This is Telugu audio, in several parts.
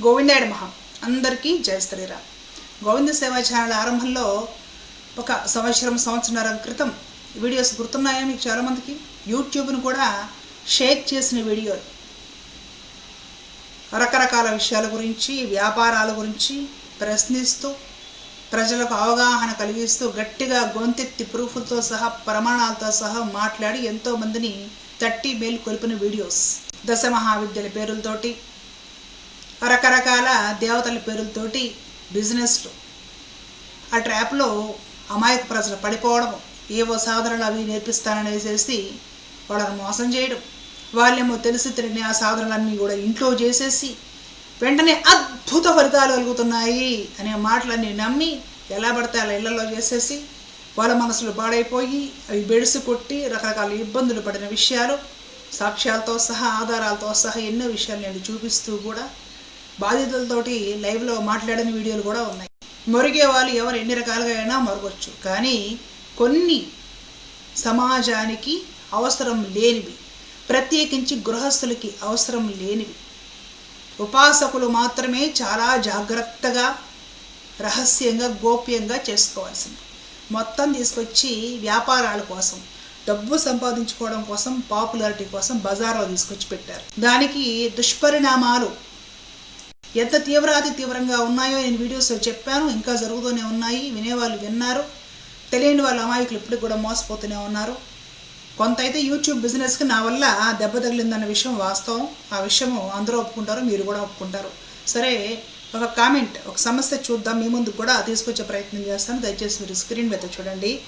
గోవిందాయుడు మహా అందరికీ జయ శ్రీరామ్. గోవింద సేవా ఛానల్ ఆరంభంలో ఒక సంవత్సరం సంవత్సరాల క్రితం వీడియోస్ గుర్తున్నాయా మీకు చాలామందికి? యూట్యూబ్ను కూడా షేక్ చేసిన వీడియోలు రకరకాల విషయాల గురించి వ్యాపారాల గురించి ప్రశ్నిస్తూ ప్రజలకు అవగాహన కలిగిస్తూ గట్టిగా గొంతెత్తి ప్రూఫ్లతో సహా ప్రమాణాలతో సహా మాట్లాడి ఎంతోమందిని తట్టి మేలు కొలిపిన వీడియోస్. దశ మహావిద్యల పేరులతోటి రకరకాల దేవతల పేరులతోటి బిజినెస్లు ఆ ట్రాప్లో అమాయక ప్రజలు పడిపోవడం ఏవో సాధనలు అవి నేర్పిస్తాననేసేసి వాళ్ళని మోసం చేయడం వాళ్ళేమో తెలిసి తెలియని ఆ సాధనలన్నీ కూడా ఇంట్లో చేసేసి వెంటనే అద్భుత ఫలితాలు కలుగుతున్నాయి అనే మాటలన్నీ నమ్మి ఎలా పడితే అలా ఇళ్ళలో చేసేసి వాళ్ళ మనసులు పాడైపోయి అవి బెడిసి కొట్టి రకరకాల ఇబ్బందులు పడిన విషయాలు సాక్ష్యాలతో సహా ఆధారాలతో సహా ఎన్నో విషయాలు నేను చూపిస్తూ కూడా బాధితులతోటి లైవ్లో మాట్లాడిన వీడియోలు కూడా ఉన్నాయి. మొరిగే వాళ్ళు ఎవరు ఎన్ని రకాలుగా అయినా మరగొచ్చు. కానీ కొన్ని సమాజానికి అవసరం లేనివి ప్రత్యేకించి గృహస్థులకి అవసరం లేనివి. ఉపాసకులు మాత్రమే చాలా జాగ్రత్తగా రహస్యంగా గోప్యంగా చేసుకోవాల్సింది. మొత్తం తీసుకొచ్చి వ్యాపారాల కోసం డబ్బు సంపాదించుకోవడం కోసం పాపులారిటీ కోసం బజార్లో తీసుకొచ్చి పెట్టారు. దానికి దుష్పరిణామాలు ఎంత తీవ్ర అతి తీవ్రంగా ఉన్నాయో నేను వీడియోస్లో చెప్పాను ఇంకా జరుగుతూనే ఉన్నాయి. వినేవాళ్ళు విన్నారు. తెలియని వాళ్ళు అమాయకులు ఇప్పటికి కూడా మోసపోతూనే ఉన్నారు. కొంత అయితే యూట్యూబ్ బిజినెస్కి నా వల్ల దెబ్బ తగిలిందన్న విషయం వాస్తవం. ఆ విషయము అందరూ ఒప్పుకుంటారు మీరు కూడా ఒప్పుకుంటారు. సరే ఒక కామెంట్ ఒక సమస్య చూద్దాం. మీ ముందు కూడా తీసుకొచ్చే ప్రయత్నం చేస్తాను. దయచేసి మీరు స్క్రీన్ మీద చూడండి.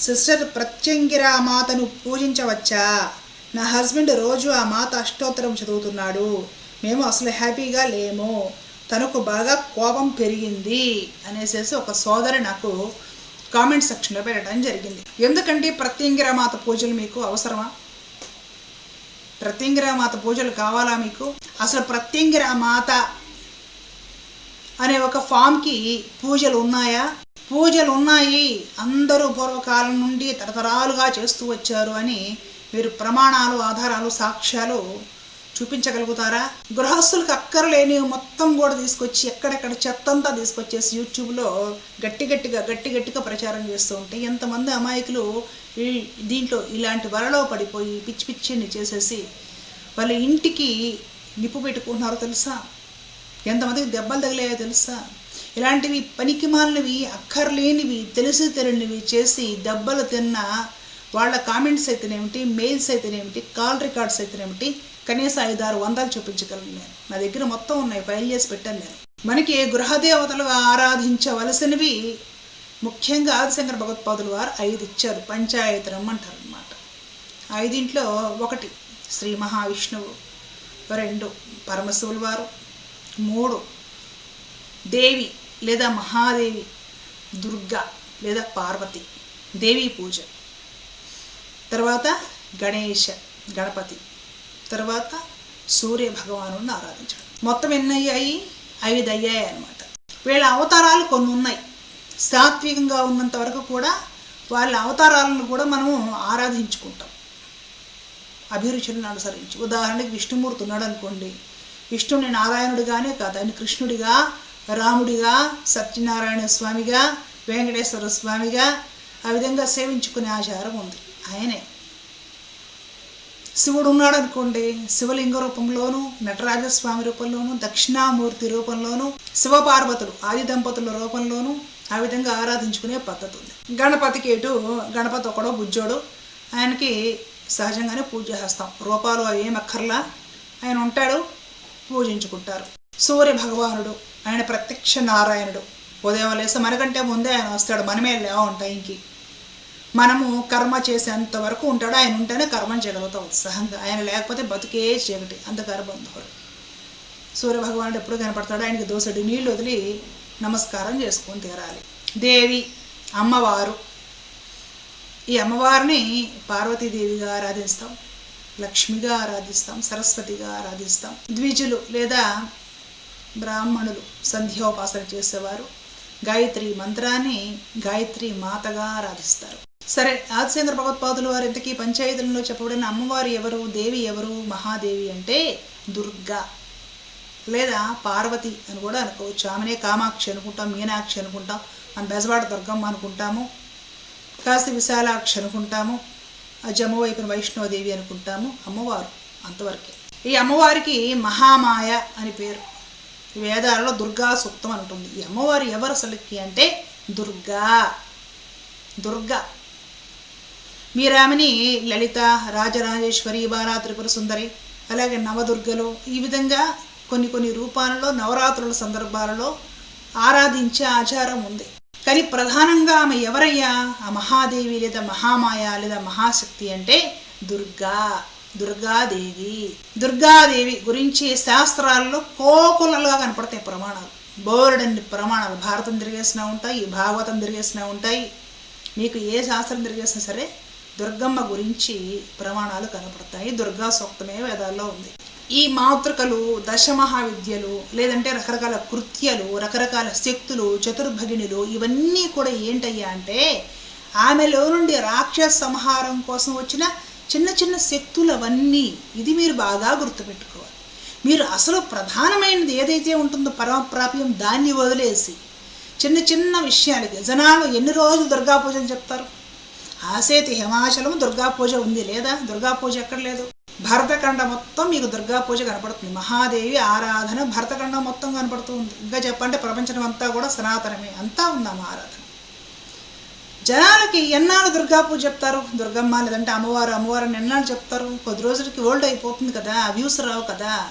సిస్టర్ ప్రత్యంగిరా మాతను పూజించవచ్చా? నా హస్బెండ్ రోజు ఆ మాత అష్టోత్తరం చదువుతున్నాడు. మేము అసలు హ్యాపీగా లేము. తనకు బాగా కోపం పెరిగింది అనేసేసి ఒక సోదరి నాకు కామెంట్ సెక్షన్లో పెట్టడం జరిగింది. ఎందుకంటే ప్రత్యంగిరా మాత పూజలు మీకు అవసరమా? ప్రత్యంగిరా మాత పూజలు కావాలా మీకు? అసలు ప్రత్యంగిరా మాత అనే ఒక ఫామ్కి పూజలు ఉన్నాయా? పూజలు ఉన్నాయి. అందరూ పూర్వకాలం నుండి తరతరాలుగా చేస్తూ వచ్చారు అని మీరు ప్రమాణాలు ఆధారాలు సాక్ష్యాలు చూపించగలుగుతారా? గృహస్థులకు అక్కర్లేని మొత్తం కూడా తీసుకొచ్చి ఎక్కడెక్కడ చెత్తంతా తీసుకొచ్చేసి యూట్యూబ్లో గట్టి గట్టిగా గట్టి గట్టిగా ప్రచారం చేస్తూ ఉంటే ఎంతమంది అమాయకులు ఈ దీంట్లో ఇలాంటి వరలో పడిపోయి పిచ్చి పిచ్చిని చేసేసి వాళ్ళ ఇంటికి నిప్పు పెట్టుకుంటున్నారో తెలుసా? ఎంతమందికి దెబ్బలు తగిలాయో తెలుసా? ఇలాంటివి పనికిమాలినవి అక్కర్లేనివి తెలిసి తెలియనివి చేసి దెబ్బలు తిన్న వాళ్ళ కామెంట్స్ అయితేనేమిటి మెయిల్స్ అయితేనేమిటి కాల్ రికార్డ్స్ అయితేనేమిటి కనీసం ఐదు ఆరు వందలు చూపించగలను నేను. నా దగ్గర మొత్తం ఉన్నాయి ఫైల్ చేసి పెట్టాను నేను. మనకి గృహదేవతలుగా ఆరాధించవలసినవి ముఖ్యంగా ఆదిశంకర భగవత్పాదులు వారు ఐదు ఇచ్చారు పంచాయతీ అంటారు అనమాట ఐదింట్లో ఒకటి శ్రీ మహావిష్ణువు రెండు పరమశివులు వారు మూడు దేవి లేదా మహాదేవి దుర్గా లేదా పార్వతి దేవీ పూజ. తర్వాత గణేష గణపతి. తర్వాత సూర్య భగవాను ఆరాధించడం. మొత్తం ఎన్ని అయ్యాయి ఐదు అయ్యాయి అనమాట వీళ్ళ అవతారాలు కొన్ని ఉన్నాయి. సాత్వికంగా ఉన్నంత వరకు కూడా వాళ్ళ అవతారాలను కూడా మనము ఆరాధించుకుంటాం. అభిరుచులను అనుసరించి. ఉదాహరణకి విష్ణుమూర్తి ఉన్నాడు అనుకోండి విష్ణుని నారాయణుడిగానే కాదు ఆయన కృష్ణుడిగా రాముడిగా సత్యనారాయణ స్వామిగా వెంకటేశ్వర స్వామిగా ఆ విధంగా సేవించుకునే ఆచారం ఉంది. ఆయనే. శివుడు ఉన్నాడు అనుకోండి శివలింగ రూపంలోను నటరాజస్వామి రూపంలోను దక్షిణామూర్తి రూపంలోను శివపార్వతులు ఆది దంపతుల రూపంలోను ఆ విధంగా ఆరాధించుకునే పద్ధతి ఉంది. గణపతికి ఎటు గణపతి ఒకడో బుజ్జోడు ఆయనకి సహజంగానే పూజ చేస్తాం. రూపాలు అవి ఏం అక్కర్లా ఆయన ఉంటాడు పూజించుకుంటారు. సూర్య భగవానుడు ఆయన ప్రత్యక్ష నారాయణుడు. ఉదయం లేస్తే మనకంటే ముందే ఆయన వస్తాడు మనమే లేవం టైంకి మనము కర్మ చేసేంత వరకు ఉంటాడు. ఆయన ఉంటేనే కర్మం చేయగలుగుతాం ఉత్సాహంగా. ఆయన లేకపోతే బతుకే చీకటి. అంత గర్భంధుడు. సూర్యభగవానుడు ఎప్పుడు కనపడతాడు. ఆయనకి దోసడి నీళ్ళు వదిలి నమస్కారం చేసుకొని తీరాలి. దేవి అమ్మవారు. ఈ అమ్మవారిని పార్వతీదేవిగా ఆరాధిస్తాం. లక్ష్మిగా ఆరాధిస్తాం. సరస్వతిగా ఆరాధిస్తాం. ద్విజులు లేదా బ్రాహ్మణులు సంధ్యోపాసన చేసేవారు. గాయత్రి మంత్రాన్ని గాయత్రి మాతగా ఆరాధిస్తారు. సరే ఆదిశేంద్ర భగవత్పాదులు వారి ఇంతకీ పంచాయతీలలో చెప్పబడిన అమ్మవారు ఎవరు దేవి ఎవరు మహాదేవి అంటే దుర్గా లేదా పార్వతి అని కూడా అనుకోవచ్చు. ఆమెనే కామాక్షి అనుకుంటాం మీనాక్షి అనుకుంటాం మనం బెజవాడ దుర్గమ్మ అనుకుంటాము కాస్త విశాలాక్షి అనుకుంటాము ఆ జమ్ము వైపున వైష్ణోదేవి అనుకుంటాము అమ్మవారు అంతవరకే. ఈ అమ్మవారికి మహామాయ అని పేరు. ఈ వేదాలలో దుర్గా సూక్తం అంటుంది ఈ అమ్మవారు ఎవరు అసలుకి అంటే దుర్గా. దుర్గా. మీరు ఆమెని లలిత రాజరాజేశ్వరి బాలా త్రిపుర సుందరి అలాగే నవదుర్గలు ఈ విధంగా కొన్ని కొన్ని రూపాలలో నవరాత్రుల సందర్భాలలో ఆరాధించే ఆచారం ఉంది. కానీ ప్రధానంగా ఆమె ఎవరయ్యా? ఆ మహాదేవి లేదా మహామాయ లేదా మహాశక్తి అంటే దుర్గా దుర్గాదేవి. దుర్గాదేవి గురించి శాస్త్రాల్లో కోకులలుగా కనపడతాయి ప్రమాణాలు. బోర్డన్ని ప్రమాణాలు. భారతం తిరిగేసినా ఉంటాయి భాగవతం తిరిగేసినా ఉంటాయి. మీకు ఏ శాస్త్రం తిరిగేసినా సరే దుర్గమ్మ గురించి ప్రమాణాలు కనపడతాయి. దుర్గా సూక్తమే వేదాల్లో ఉంది. ఈ మాతృకలు దశమహావిద్యలు లేదంటే రకరకాల కృత్యలు రకరకాల శక్తులు చతుర్భగిణులు ఇవన్నీ కూడా ఏంటయ్యా అంటే ఆమెలో నుండి రాక్షస సంహారం కోసం వచ్చిన చిన్న చిన్న శక్తులు అవన్నీ ఇది మీరు బాగా గుర్తుపెట్టుకోవాలి. మీరు అసలు ప్రధానమైనది ఏదైతే ఉంటుందో పరమప్రాప్యం దాన్ని వదిలేసి చిన్న చిన్న విషయాలకి జనాలు ఎన్ని రోజులు దుర్గా పూజలు చెప్తారు? ఆసేతి హిమాచలం దుర్గా పూజ ఉంది లేదా? దుర్గా పూజ ఎక్కడ లేదు? భరతఖండ మొత్తం మీకు దుర్గా పూజ కనపడుతుంది. మహాదేవి ఆరాధన భరతఖండం మొత్తం కనపడుతూ ఉంది. ఇంకా చెప్పంటే ప్రపంచం అంతా కూడా సనాతనమే. అంతా ఉందమ్మ ఆరాధన? జనాలకి ఎన్నాళ్ళు దుర్గా పూజ చెప్తారు? దుర్గమ్మ లేదంటే అమ్మవారు అమ్మవారు అని ఎన్నాళ్ళు చెప్తారు? కొద్ది రోజులకి ఓల్డ్ అయిపోతుంది కదా వ్యూస్ రావు కదా.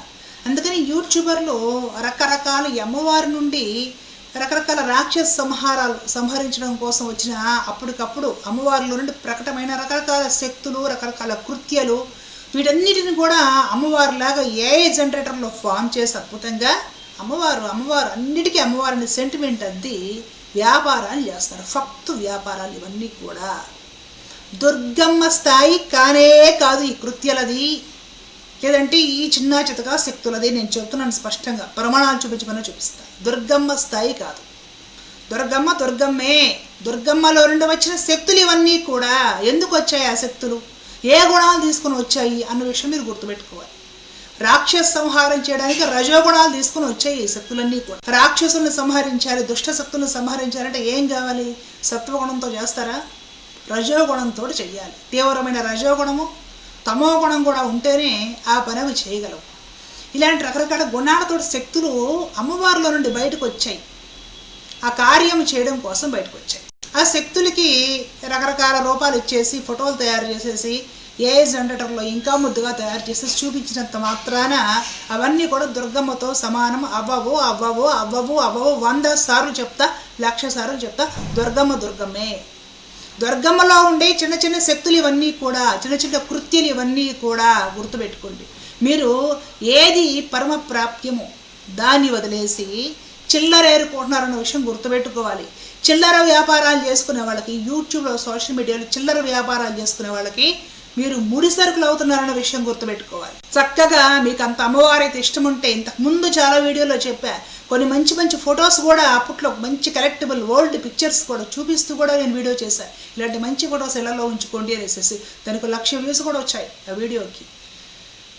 అందుకని యూట్యూబర్లు రకరకాల అమ్మవారి నుండి రకరకాల రాక్షస సంహారాలు సంహరించడం కోసం వచ్చిన అప్పటికప్పుడు అమ్మవారిలో నుండి ప్రకటమైన రకరకాల శక్తులు రకరకాల కృత్యాలు వీటన్నిటిని కూడా అమ్మవారిలాగా ఏ జనరేటర్లో ఫామ్ చేసి అద్భుతంగా అమ్మవారు అమ్మవారు అన్నిటికీ అమ్మవారిని సెంటిమెంట్ అద్ది వ్యాపారాలు చేస్తారు. ఫక్తు వ్యాపారాలు ఇవన్నీ కూడా. దుర్గమ్మ స్థాయి కానే కాదు ఈ కృత్యలది. లేదంటే ఈ చిన్న చితక శక్తులది నేను చెప్తున్నాను స్పష్టంగా. ప్రమాణాలు చూపించమని చూపిస్తాను దుర్గమ్మ స్థాయి కాదు. దుర్గమ్మ దుర్గమ్మే. దుర్గమ్మలో రెండు వచ్చిన శక్తులు ఇవన్నీ కూడా ఎందుకు వచ్చాయి ఆ శక్తులు? ఏ గుణాలు తీసుకుని వచ్చాయి అన్న విషయం మీరు గుర్తుపెట్టుకోవాలి. రాక్షస సంహారం చేయడానికి రజోగుణాలు తీసుకుని వచ్చాయి ఈ శక్తులన్నీ కూడా. రాక్షసుల్ని సంహరించాలి దుష్ట శక్తులను సంహరించాలంటే ఏం కావాలి? సత్వగుణంతో చేస్తారా? రజోగుణంతో చెయ్యాలి తీవ్రమైన రజోగుణము తమో గుణం కూడా ఉంటేనే ఆ పని అవి చేయగలవు. ఇలాంటి రకరకాల గుణాలతో శక్తులు అమ్మవారిలో నుండి బయటకు వచ్చాయి. ఆ కార్యం చేయడం కోసం బయటకు వచ్చాయి. ఆ శక్తులకి రకరకాల రూపాలు ఇచ్చేసి ఫోటోలు తయారు చేసేసి ఏ జనరేటర్లో ఇంకా ముద్దుగా తయారు చేసి చూపించినంత మాత్రాన అవన్నీ కూడా దుర్గమ్మతో సమానం. అవ్వవు అవ్వవు అవ్వవు అవ్వవు వంద సార్లు చెప్తా లక్ష సార్లు చెప్తా దుర్గమ్మ దుర్గమ్మే. దుర్గమ్మలో ఉండే చిన్న చిన్న శక్తులు ఇవన్నీ కూడా చిన్న చిన్న కృత్యలు ఇవన్నీ కూడా గుర్తుపెట్టుకోండి. మీరు ఏది పరమ ప్రాప్యమో దాన్ని వదిలేసి చిల్లర ఏరుకుంటున్నారన్న విషయం గుర్తుపెట్టుకోవాలి. చిల్లర వ్యాపారాలు చేసుకునే వాళ్ళకి యూట్యూబ్లో సోషల్ మీడియాలో చిల్లర వ్యాపారాలు చేసుకునే వాళ్ళకి మీరు ముడి సరుకులు అవుతున్నారన్న విషయం గుర్తుపెట్టుకోవాలి. చక్కగా మీకు అంత అమ్మవారి అయితే ఇష్టం ఉంటే ఇంతకు ముందు చాలా వీడియోలో చెప్పా. కొన్ని మంచి మంచి ఫొటోస్ కూడా అప్పట్లో మంచి కలెక్టబుల్ ఓల్డ్ పిక్చర్స్ కూడా చూపిస్తూ కూడా నేను వీడియో చేశాను ఇలాంటి మంచి ఫొటోస్ ఇళ్ళలో ఉంచుకోండి అనేసి దానికి లక్ష వ్యూస్ కూడా వచ్చాయి ఆ వీడియోకి.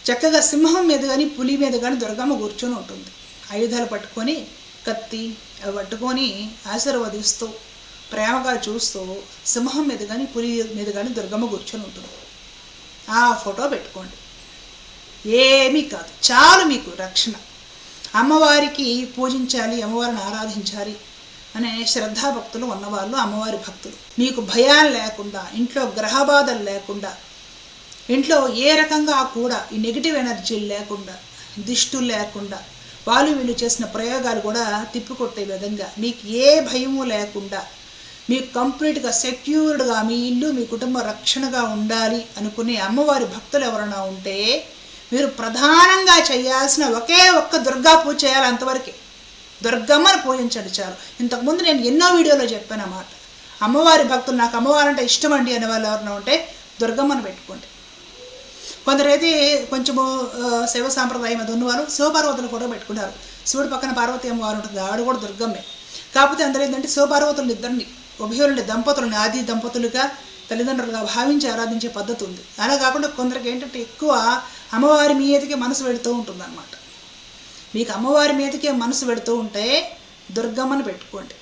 చక్కగా సింహం మీద కానీ పులి మీద కానీ దుర్గమ్మ కూర్చొని ఉంటుంది. ఆయుధాలు పట్టుకొని కత్తి అవి పట్టుకొని ఆశీర్వదిస్తూ ప్రేమగా చూస్తూ సింహం మీద కానీ పులి మీద కానీ దుర్గమ్మ కూర్చొని ఉంటుంది. ఆ ఫోటో పెట్టుకోండి. ఏమీ కాదు చాలు మీకు రక్షణ. అమ్మవారికి పూజించాలి అమ్మవారిని ఆరాధించాలి అనే శ్రద్ధాభక్తులు ఉన్నవాళ్ళు అమ్మవారి భక్తులు. మీకు భయాలు లేకుండా ఇంట్లో గ్రహబాధలు లేకుండా ఇంట్లో ఏ రకంగా కూడా ఈ నెగిటివ్ ఎనర్జీలు లేకుండా దిష్టులు లేకుండా వాళ్ళు వీళ్ళు చేసిన ప్రయోగాలు కూడా తిప్పికొట్టే విధంగా మీకు ఏ భయము లేకుండా మీకు కంప్లీట్గా సెక్యూర్డ్గా మీ ఇల్లు మీ కుటుంబ రక్షణగా ఉండాలి అనుకునే అమ్మవారి భక్తులు ఎవరైనా ఉంటే మీరు ప్రధానంగా చేయాల్సిన ఒకే ఒక్క దుర్గా పూజ చేయాలి అంతవరకే. దుర్గమ్మని పూజించండి చాలు. ఇంతకుముందు నేను ఎన్నో వీడియోలో చెప్పాను అన్నమాట. అమ్మవారి భక్తులు నాకు అమ్మవారంటే ఇష్టం అండి అనే వాళ్ళు ఎవరైనా ఉంటే దుర్గమ్మను పెట్టుకోండి. కొందరైతే కొంచెము శివ సాంప్రదాయం అది ఉన్నవారు శివపార్వతులు కూడా పెట్టుకుంటారు. శివుడు పక్కన పార్వతి అమ్మవారు ఉంటుంది ఆవిడ కూడా దుర్గమ్మే. కాకపోతే అందరూ ఏంటంటే శివపార్వతులు ఇద్దరిని ఉభయులని దంపతులని ఆది దంపతులుగా తల్లిదండ్రులుగా భావించి ఆరాధించే పద్ధతి ఉంది అలా కాకుండా కొందరికి ఏంటంటే ఎక్కువ అమ్మవారి మీదకే మనసు పెడుతూ ఉంటుంది మీకు అమ్మవారి మీదకే మనసు పెడుతూ ఉంటే దుర్గమ్మను పెట్టుకోండి.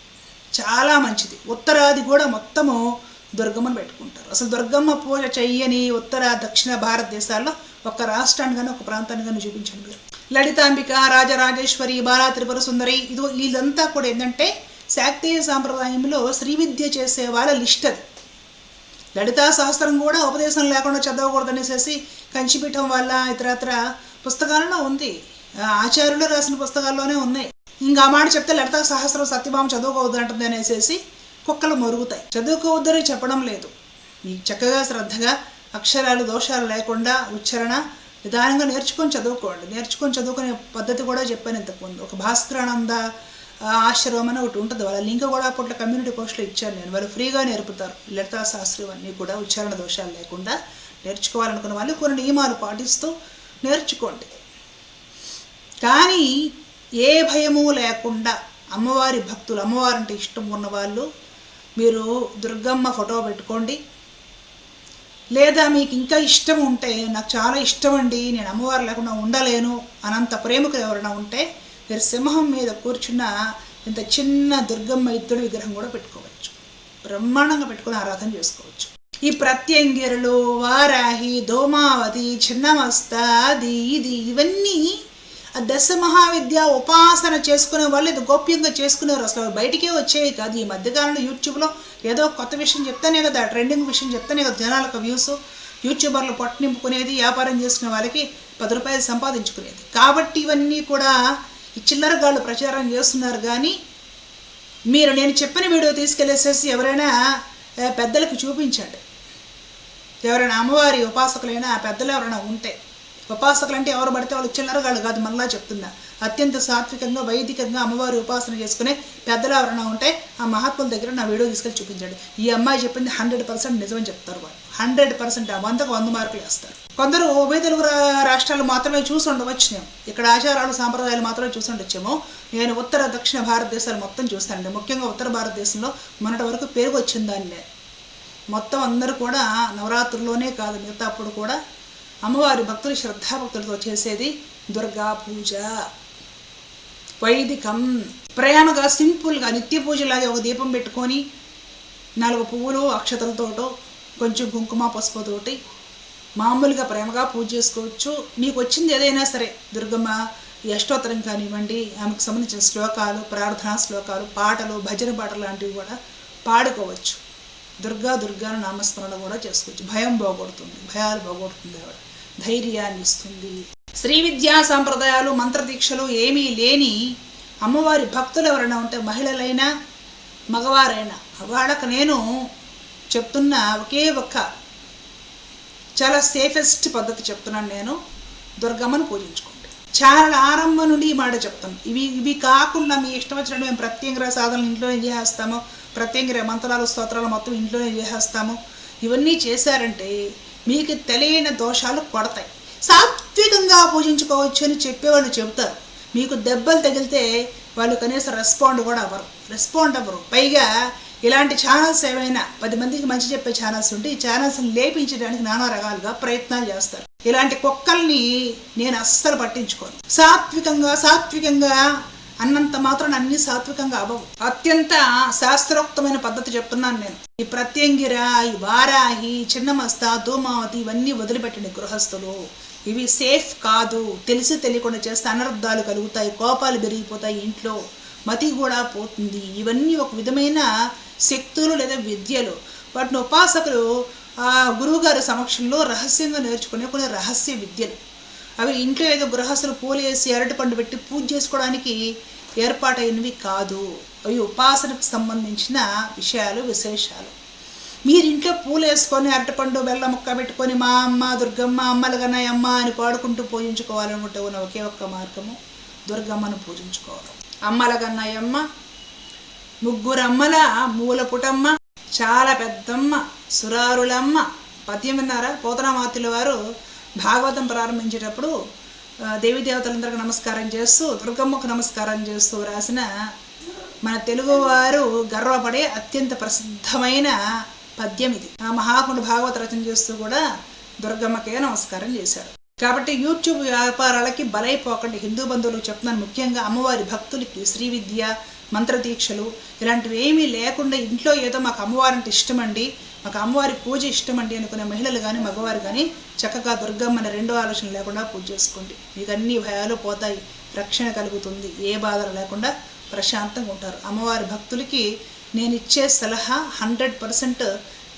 చాలా మంచిది. ఉత్తరాది కూడా మొత్తము దుర్గమ్మను పెట్టుకుంటారు. అసలు దుర్గమ్మ పూజ చెయ్యని ఉత్తర దక్షిణ భారతదేశాల్లో ఒక రాష్ట్రాన్ని కానీ ఒక ప్రాంతాన్ని కానీ చూపించండి మీరు. లలితాంబిక రాజరాజేశ్వరి బాలా త్రిపుర సుందరి ఇది వీళ్ళంతా కూడా ఏంటంటే శాక్తేయ సాంప్రదాయంలో శ్రీ విద్య చేసే వాళ్ళ లిస్ట్ అది. లలితా సహస్రం కూడా ఉపదేశం లేకుండా చదవకూడదనేసేసి కంచిపీఠం వల్ల ఇతరత్ర పుస్తకాలలో ఉంది. ఆచార్యులు రాసిన పుస్తకాల్లోనే ఉన్నాయి. ఇంకా మాట చెప్తే లలితా సహస్రం సత్యభామ చదువుకోవద్దు అంటుంది అనేసి కుక్కలు మరుగుతాయి. చదువుకోవద్దని చెప్పడం లేదు. మీకు చక్కగా శ్రద్ధగా అక్షరాలు దోషాలు లేకుండా ఉచ్చారణ నిదానంగా నేర్చుకొని చదువుకోండి. నేర్చుకొని చదువుకునే పద్ధతి కూడా చెప్పాను ఇంతకుముందు. ఒక భాస్కరానంద ఆశ్రమం అని ఒకటి ఉంటుంది. వాళ్ళ లింక్ కూడా అప్పట్లో కమ్యూనిటీ కోర్సులో ఇచ్చాను నేను. వాళ్ళు ఫ్రీగా నేర్పుతారు. లలితా శాస్త్రం అన్నీ కూడా ఉచ్చారణ దోషాలు లేకుండా నేర్చుకోవాలనుకున్న వాళ్ళు కొన్ని నియమాలు పాటిస్తూ నేర్చుకోండి. కానీ ఏ భయము లేకుండా అమ్మవారి భక్తులు అమ్మవారంటే ఇష్టం ఉన్నవాళ్ళు మీరు దుర్గమ్మ ఫోటో పెట్టుకోండి. లేదా మీకు ఇంకా ఇష్టం ఉంటే నాకు చాలా ఇష్టం అండి నేను అమ్మవారు లేకుండా ఉండలేను అనంత ప్రేమకు ఎవరైనా ఉంటే మీరు సింహం మీద కూర్చున్న ఇంత చిన్న దుర్గమ్మ ఇద్దరు విగ్రహం కూడా పెట్టుకోవచ్చు. బ్రహ్మాండంగా పెట్టుకుని ఆరాధన చేసుకోవచ్చు. ఈ ప్రత్యంగిరలు వారాహి ధూమావతి చిన్నమస్త అది ఇది ఇవన్నీ ఆ దశ మహావిద్య ఉపాసన చేసుకునే వాళ్ళు ఇది గోప్యంగా చేసుకునేవారు. అసలు బయటికే వచ్చేవి కాదు. ఈ మధ్యకాలంలో యూట్యూబ్లో ఏదో కొత్త విషయం చెప్తానే కదా ట్రెండింగ్ విషయం చెప్తానే కదా జనాలకు వ్యూస్. యూట్యూబర్లు పొట్ట నింపుకునేది వ్యాపారం చేసుకునే వాళ్ళకి పది రూపాయలు సంపాదించుకునేది. కాబట్టి ఇవన్నీ కూడా ఈ చిల్లరగాళ్ళు ప్రచారం చేస్తున్నారు కానీ మీరు నేను చెప్పిన వీడియో తీసుకెళ్ళేసేసి ఎవరైనా పెద్దలకు చూపించండి. ఎవరైనా అమ్మవారి ఉపాసకులైనా పెద్దలు ఎవరైనా ఉంటే. ఉపాసకులు అంటే ఎవరు పడితే వాళ్ళు చిల్లరగాళ్ళు కాదు మళ్ళా చెప్తున్నా. అత్యంత సాత్వికంగా వైదికంగా అమ్మవారి ఉపాసన చేసుకునే పెద్దలు ఎవరైనా ఉంటే ఆ మహాత్ముల దగ్గర నా వీడియో తీసుకెళ్ళి చూపించండి. ఈ అమ్మాయి చెప్పింది హండ్రెడ్ పర్సెంట్ నిజమని చెప్తారు వాళ్ళు. హండ్రెడ్ పర్సెంట్ వందకు వంద మార్కులు వేస్తారు. కొందరు ఉభయ తెలుగు రాష్ట్రాలు మాత్రమే చూసి ఉండవచ్చు నేను. ఇక్కడ ఆచారాలు సాంప్రదాయాలు మాత్రమే చూసి ఉండొచ్చేమో. నేను ఉత్తర దక్షిణ భారతదేశాలు మొత్తం చూస్తానండి. ముఖ్యంగా ఉత్తర భారతదేశంలో మొన్నటి వరకు పేరు వచ్చింది మొత్తం అందరూ కూడా నవరాత్రుల్లోనే కాదు మిగతా అప్పుడు కూడా అమ్మవారి భక్తులు శ్రద్ధాభక్తులతో చేసేది దుర్గా పూజ. వైదికం. ప్రేమగా సింపుల్గా నిత్య పూజలాగే ఒక దీపం పెట్టుకొని నాలుగు పువ్వులు అక్షతలతోటో కొంచెం కుంకుమ పసుపుతోటి మామూలుగా ప్రేమగా పూజ చేసుకోవచ్చు. మీకు వచ్చింది ఏదైనా సరే దుర్గమ్మ అష్టోత్తరం కానివ్వండి ఆమెకు సంబంధించిన శ్లోకాలు ప్రార్థనా శ్లోకాలు పాటలు భజన పాటలు లాంటివి కూడా పాడుకోవచ్చు. దుర్గా దుర్గాను నామస్మరణ కూడా చేసుకోవచ్చు. భయం పోగొడుతుంది. భయాలు బాగుడుతుంది ఆవిడ. ధైర్యాన్ని ఇస్తుంది శ్రీ విద్యా సాంప్రదాయాలు మంత్రదీక్షలు ఏమీ లేని అమ్మవారి భక్తులు ఎవరైనా ఉంటే మహిళలైనా మగవారైనా వాళ్ళకు నేను చెప్తున్న ఒకే ఒక్క చాలా సేఫెస్ట్ పద్ధతి చెప్తున్నాను నేను దుర్గమ్మను పూజించుకోండి. చాలా ఆరంభం నుండి ఈ మాట చెప్తాను. ఇవి ఇవి కాకుండా మీ ఇష్టం వచ్చినట్టు మేము ప్రత్యేకంగా సాధనలు ఇంట్లోనే చేసేస్తాము. ప్రత్యేకంగా మంత్రాలు స్తోత్రాలు మొత్తం ఇంట్లోనే చేసేస్తాము. ఇవన్నీ చేశారంటే మీకు తెలియని దోషాలు కొడతాయి సాత్వికంగా పూజించుకోవచ్చు అని చెప్పేవాళ్ళు చెబుతారు. మీకు దెబ్బలు తగిలితే వాళ్ళు కనీసం రెస్పాండ్ కూడా అవ్వరు. రెస్పాండ్ అవ్వరు. పైగా ఇలాంటి ఛానల్స్ ఏమైనా పది మందికి మంచి చెప్పే ఛానల్స్ ఉంటే ఈ ఛానల్స్ లేపించడానికి నానా రకాలుగా ప్రయత్నాలు చేస్తారు. ఇలాంటి కుక్కల్ని నేను అస్సలు పట్టించుకోను. సాత్వికంగా సాత్వికంగా అన్నంత మాత్రం అన్ని సాత్వికంగా అవ్వవు. అత్యంత శాస్త్రోక్తమైన పద్ధతి చెప్తున్నాను నేను. ఈ ప్రత్యంగిర ఈ వారాహి చిన్నమస్త ధూమావతి ఇవన్నీ వదిలిపెట్టండి గృహస్థులు. ఇవి సేఫ్ కాదు. తెలిసి తెలియకుండా చేస్తే అనర్థాలు కలుగుతాయి కోపాలు పెరిగిపోతాయి ఇంట్లో. మతి కూడా పోతుంది. ఇవన్నీ ఒక విధమైన శక్తులు లేదా విద్యలు. వాటిని ఉపాసకులు ఆ గురువుగారి సమక్షంలో రహస్యంగా నేర్చుకునే కొన్ని రహస్య విద్యలు. అవి ఇంట్లో ఏదో గృహస్థులు పూలు వేసి అరటిపండు పెట్టి పూజ చేసుకోవడానికి ఏర్పాటైనవి కాదు. అవి ఉపాసనకు సంబంధించిన విషయాలు విశేషాలు. మీరు ఇంట్లో పూలు వేసుకొని అరటిపండు బెల్లం ముక్క పెట్టుకొని మా అమ్మ దుర్గమ్మ అమ్మల అమ్మ అని పాడుకుంటూ పూజించుకోవాలనుకుంటే ఉన్న ఒకే ఒక్క మార్గము దుర్గమ్మను పూజించుకోవడం. అమ్మల ముగ్గురమ్మల ముగ్గురు అమ్మల మూల పుటమ్మ చాలా పెద్దమ్మ సురారులమ్మ. పద్యం విన్నారా? పోతనామాతుల వారు భాగవతం ప్రారంభించేటప్పుడు దేవీ దేవతలందరికీ నమస్కారం చేస్తూ దుర్గమ్మకు నమస్కారం చేస్తూ రాసిన మన తెలుగువారు గర్వపడే అత్యంత ప్రసిద్ధమైన పద్యం ఇది. ఆ మహాత్ముడు భాగవత రచన చేస్తూ కూడా దుర్గమ్మకే నమస్కారం చేశారు. కాబట్టి యూట్యూబ్ వ్యాపారాలకి బలైపోకండి. హిందూ బంధువులకు చెప్తున్నాను ముఖ్యంగా అమ్మవారి భక్తులకి శ్రీ విద్య మంత్రదీక్షలు ఇలాంటివి ఏమీ లేకుండా ఇంట్లో ఏదో మాకు అమ్మవారంటే ఇష్టమండి. మాకు అమ్మవారి పూజ ఇష్టమండి అనుకునే మహిళలు కానీ మగవారు కానీ చక్కగా దుర్గమ్మని రెండో ఆలోచన లేకుండా పూజ చేసుకోండి. మీకు అన్ని భయాలు పోతాయి రక్షణ కలుగుతుంది ఏ బాధలు లేకుండా ప్రశాంతంగా ఉంటారు. అమ్మవారి భక్తులకి నేను ఇచ్చే సలహా హండ్రెడ్ పర్సెంట్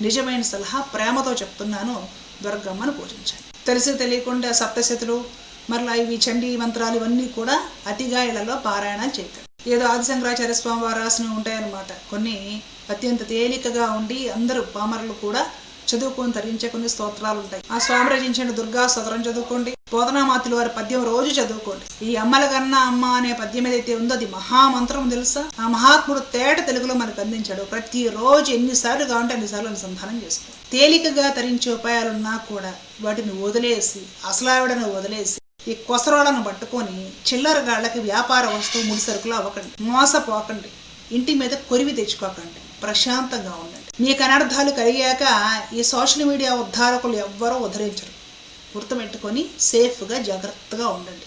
నిజమైన సలహా ప్రేమతో చెప్తున్నాను దుర్గమ్మను పూజించండి. తెలిసి తెలియకుండా సప్తశతులు మరలా ఇవి చండీ మంత్రాలు ఇవన్నీ కూడా అతిగా ఇళ్ళలో పారాయణ చేయకండి ఏదో ఆదిశంకరాచార్య స్వామి వారు రాసినవి ఉంటాయన్నమాట. కొన్ని అత్యంత తేలికగా ఉండి అందరూ పామరులు కూడా చదువుకొని తరించే కొన్ని స్తోత్రాలు ఉంటాయి. ఆ స్వామి రచించిన దుర్గా స్తోత్రం చదువుకోండి. బోధనామాతులు వారి పద్యం రోజు చదువుకోండి. ఈ అమ్మల కన్నా అమ్మ అనే పద్యం ఏదైతే ఉందో అది మహామంత్రం తెలుసా? ఆ మహాత్ముడు తేట తెలుగులో మనకు అందించాడు. ప్రతి రోజు ఎన్నిసార్లు కావాలంటే అన్నిసార్లు అనుసంధానం చేసుకో తేలికగా తరించే ఉపాయాలున్నా కూడా వాటిని వదిలేసి అసలావిడను వదిలేసి ఈ కొసరోళ్ళను పట్టుకొని చిల్లరగాళ్ళకి వ్యాపార వస్తువు ముడి సరుకులు అవ్వకండి. మోసపోకండి. ఇంటి మీద కొరివి తెచ్చుకోకండి. ప్రశాంతంగా ఉండండి. మీకు అనర్థాలు కలిగాక ఈ సోషల్ మీడియా ఉద్ధారకులు ఎవ్వరూ ఉద్ధరించరు గుర్తుపెట్టుకొని సేఫ్గా జాగ్రత్తగా ఉండండి.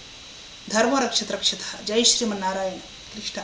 ధర్మరక్షిత రక్షిత జై శ్రీమన్నారాయణ. కృష్ణ